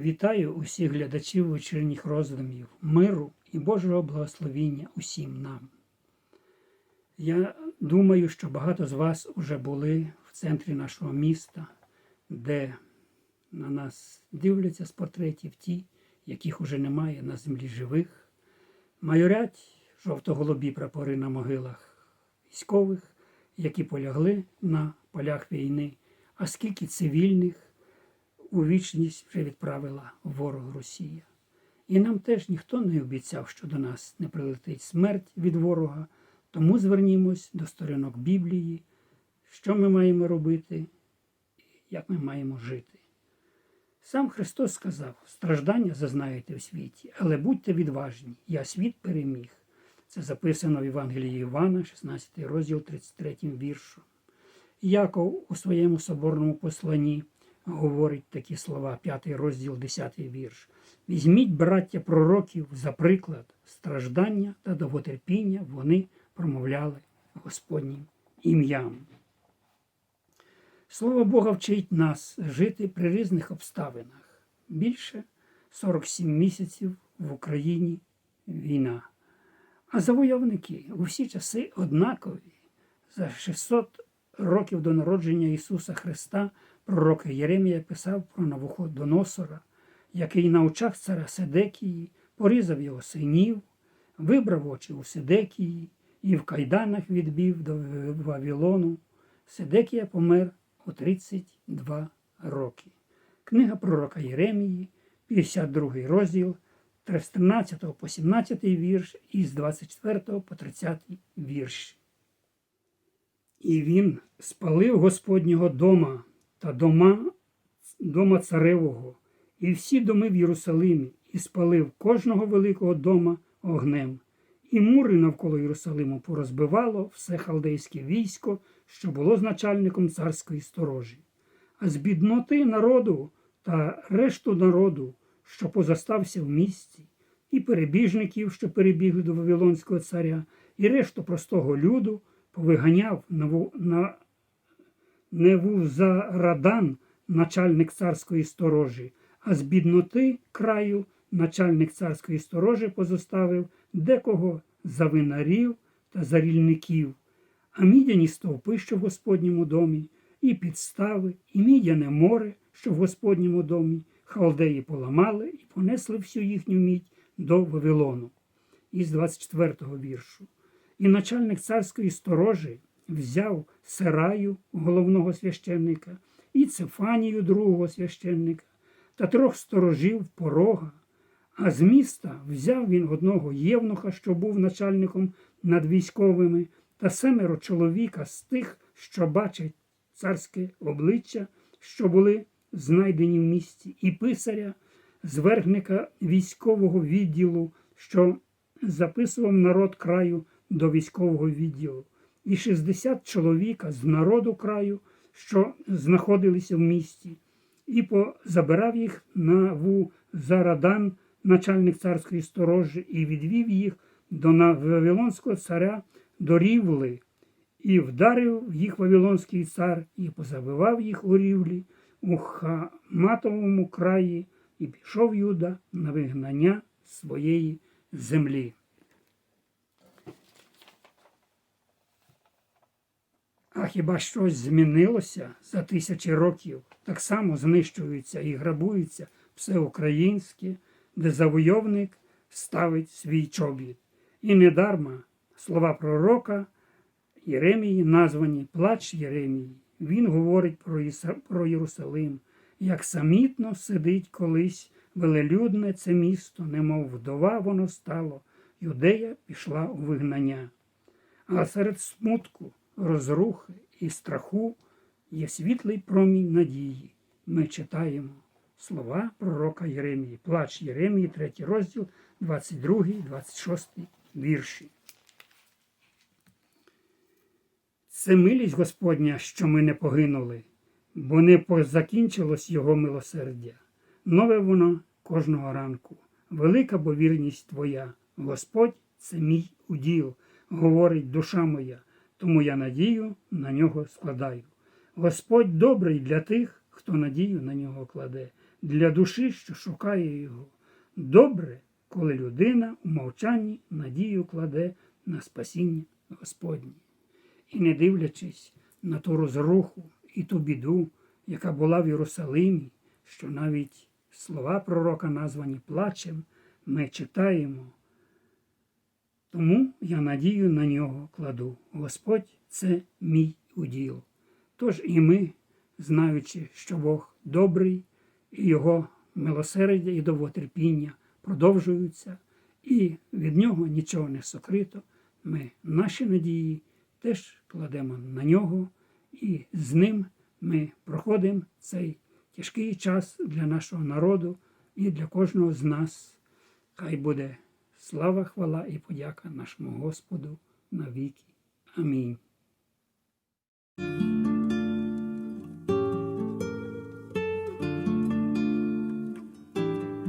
Вітаю усіх глядачів вечірніх роздумів, миру і Божого благословіння усім нам. Я думаю, що багато з вас вже були в центрі нашого міста, де на нас дивляться з портретів ті, яких уже немає на землі живих, майорять жовто-голубі прапори на могилах військових, які полягли на полях війни, а скільки цивільних у вічність вже відправила ворог Росія. І нам теж ніхто не обіцяв, що до нас не прилетить смерть від ворога, тому звернімось до сторінок Біблії, що ми маємо робити, як ми маємо жити. Сам Христос сказав: страждання зазнаєте у світі, але будьте відважні, я світ переміг. Це записано в Євангелії Івана, 16 розділ 33 віршу. Яков у своєму соборному посланні говорить такі слова, 5 розділ, 10 вірш. Візьміть, браття пророків, за приклад страждання та довготерпіння вони промовляли Господнім ім'ям. Слово Бога вчить нас жити при різних обставинах. Більше 47 місяців в Україні війна. А завойовники у всі часи однакові. За 600 років до народження Ісуса Христа пророк Єремія писав про Навуходоносора, який на очах цара Седекії порізав його синів, вибрав очі у Седекії і в кайданах відбів до Вавилону. Седекія помер у 32 роки. Книга пророка Єремії, 52 розділ, 13 по 17 вірш і з 24 по 30 вірш. І він спалив Господнього дома та дома, дома царевого, і всі доми в Єрусалимі, і спалив кожного великого дома огнем. І мури навколо Єрусалиму порозбивало все халдейське військо, що було з начальником царської сторожі. А з бідноти народу та решту народу, що позастався в місті, і перебіжників, що перебігли до Вавилонського царя, і решту простого люду повиганяв на Невузарадан, начальник царської сторожі, а з бідноти краю начальник царської сторожі позоставив декого за винарів та за рільників, а мідяні стовпи, що в Господньому домі, і підстави, і мідяне море, що в Господньому домі, халдеї поламали і понесли всю їхню мідь до Вавилону. Із 24-го віршу. І начальник царської сторожі взяв Сераю, головного священника, і Цефанію, другого священника, та трьох сторожів порога. А з міста взяв він одного євнуха, що був начальником над військовими, та семеро чоловіка з тих, що бачать царське обличчя, що були знайдені в місті, і писаря, звергника військового відділу, що записував народ краю до військового відділу і 60 чоловіка з народу краю, що знаходилися в місті, і позабирав їх на Вузарадан, начальник царської сторожі, і відвів їх до Вавилонського царя до Рівли, і вдарив їх Вавилонський цар, і позабивав їх у рівлі у Хаматовому краї, і пішов Юда на вигнання своєї землі. А хіба щось змінилося за тисячі років? Так само знищуються і грабуються все українське, де завойовник ставить свій чобіт. І недарма слова пророка Єремії названі Плач Єремії. Він говорить про Єрусалим, як самітно сидить колись велелюдне це місто, немов вдова воно стало, юдея пішла у вигнання. А серед смутку розрухи і страху є світлий промінь надії. Ми читаємо слова пророка Єремії, плач Єремії, 3 розділ, 22, 26 вірші. Це милість Господня, що ми не погинули, бо не позакінчилось Його милосердя. Нове воно кожного ранку. Велика бо вірність Твоя. Господь це мій уділ, говорить душа моя тому я надію на нього складаю. Господь добрий для тих, хто надію на нього кладе. для душі, що шукає його. Добре, коли людина у мовчанні надію кладе на спасіння Господнє. І не дивлячись на ту розруху і ту біду, яка була в Єрусалимі, що навіть слова пророка названі плачем, ми читаємо. Тому я надію на нього кладу. Господь це мій уділ. Тож і ми, знаючи, що Бог добрий, і Його милосердя і довготерпіння продовжуються, і від нього нічого не сокрито, ми наші надії теж кладемо на нього, і з ним ми проходимо цей тяжкий час для нашого народу і для кожного з нас. Хай буде слава, хвала і подяка нашому Господу навіки. Амінь.